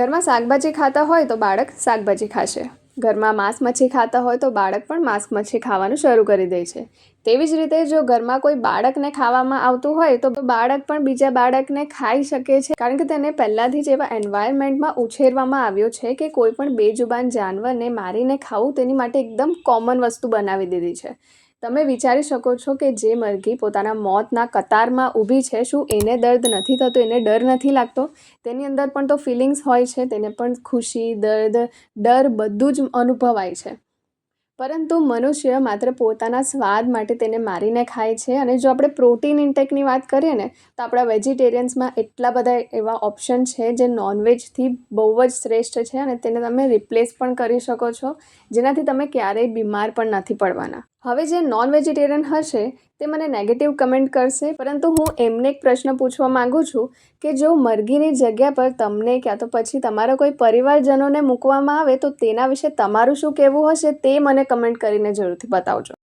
ઘરમાં શાકભાજી ખાતા હોય તો બાળક શાકભાજી ખાશે. ઘરમાં માંસ મચ્છી ખાતા હોય તો બાળક પણ માંસ મચ્છી ખાવાનું શરૂ કરી દે છે. તેવી જ રીતે જો ઘરમાં કોઈ બાળકને ખાવામાં આવતું હોય તો બાળક પણ બીજા બાળકને ખાઈ શકે છે. કારણ કે તેને પહેલાંથી જ એવા એન્વાયરમેન્ટમાં ઉછેરવામાં આવ્યો છે કે કોઈ પણ બેજુબાન જાનવરને મારીને ખાવું તેની માટે એકદમ કોમન વસ્તુ બનાવી દીધી છે. તમે વિચારી શકો છો કે જે મરઘી પોતાના મોતના કતારમાં ઊભી છે, શું એને દર્દ નથી થતો, એને ડર નથી લાગતો? તેની અંદર પણ તો ફિલિંગ્સ હોય છે, તેને પણ ખુશી, દર્દ, ડર બધું જ અનુભવાય છે. પરંતુ મનુષ્ય માત્ર પોતાના સ્વાદ માટે તેને મારીને ખાય છે અને જો આપણે પ્રોટીન ઇન્ટેકની વાત કરીએ ને, તો આપણા વેજીટેરિયન્સમાં એટલા બધા એવા ઓપ્શન છે જે નોનવેજથી બહુ જ શ્રેષ્ઠ છે અને તેને તમે રિપ્લેસ પણ કરી શકો છો, જેનાથી તમે ક્યારેય બીમાર પણ નથી પડવાના. હવે જે નોન વેજીટેરિયન હશે, તે મને નેગેટિવ કમેન્ટ કરશે. પરંતુ હું એમને એક પ્રશ્ન પૂછવા માંગુ છું કે જો મરઘીની જગ્યા પર તમને ક્યાં તો પછી તમારા કોઈ પરિવારજનોને મૂકવામાં આવે, તો તેના વિશે તમારું શું કહેવું હશે તે મને કમેન્ટ કરીને જરૂરથી બતાવજો.